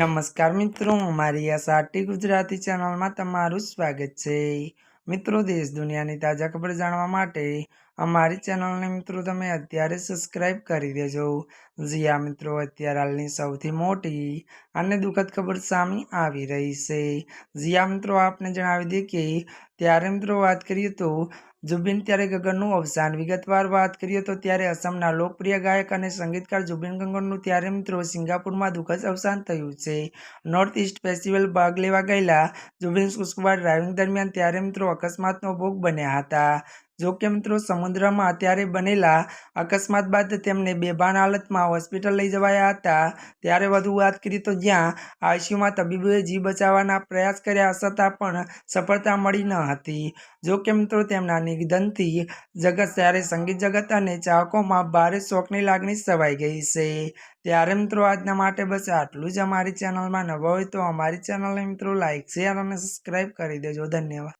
નમસ્કાર મિત્રો મારી આ સાટી ગુજરાતી ચેનલમાં તમારું સ્વાગત છે. મિત્રો, દેશ દુનિયાની તાજા ખબર જાણવા માટે અમારી ચેનલને મિત્રો તમે અત્યારે સબસ્ક્રાઇબ કરી દેજો. જીયા મિત્રો, અત્યારે હાલની સૌથી મોટી અને દુઃખદ ખબર સામે આવી રહી છે. જીયા મિત્રો, આપને જણાવી દઈએ કે ત્યારે મિત્રો વાત કરીએ તો જુબિન ત્યારે ગગનનું અવસાન. વિગતવાર વાત કરીએ તો ત્યારે અસમના લોકપ્રિય ગાયક અને સંગીતકાર જુબિન ગગનનું ત્યારે મિત્રો સિંગાપુરમાં દુઃખદ અવસાન થયું છે. નોર્થ ઇસ્ટ ફેસ્ટિવલ ભાગ લેવા ગયેલા જુબિન શુક્રવાર ડ્રાઇવિંગ દરમિયાન ત્યારે મિત્રો અકસ્માતનો ભોગ બન્યા હતા. જો કે મિત્રો સમુદ્રમાં ત્યારે બનેલા અકસ્માત બાદ તેમને બેભાન હાલતમાં હોસ્પિટલ લઈ જવાયા હતા. ત્યારે વધુ વાત કરી તો જ્યાં આઈસીયુમાં તબીબોએ જીવ બચાવવાના પ્રયાસ કર્યા છતાં પણ સફળતા મળી ન હતી. જો કે મિત્રો તેમના નિધનથી જગત ત્યારે સંગીત જગત અને ચાહકોમાં ભારે શોકની લાગણી સવાઈ ગઈ છે. ત્યારે મિત્રો આજના માટે બસ આટલું જ અમારી ચેનલમાં નવા હોય તો અમારી ચેનલને મિત્રો લાઇક શેર અને સબસ્ક્રાઈબ કરી દેજો. ધન્યવાદ.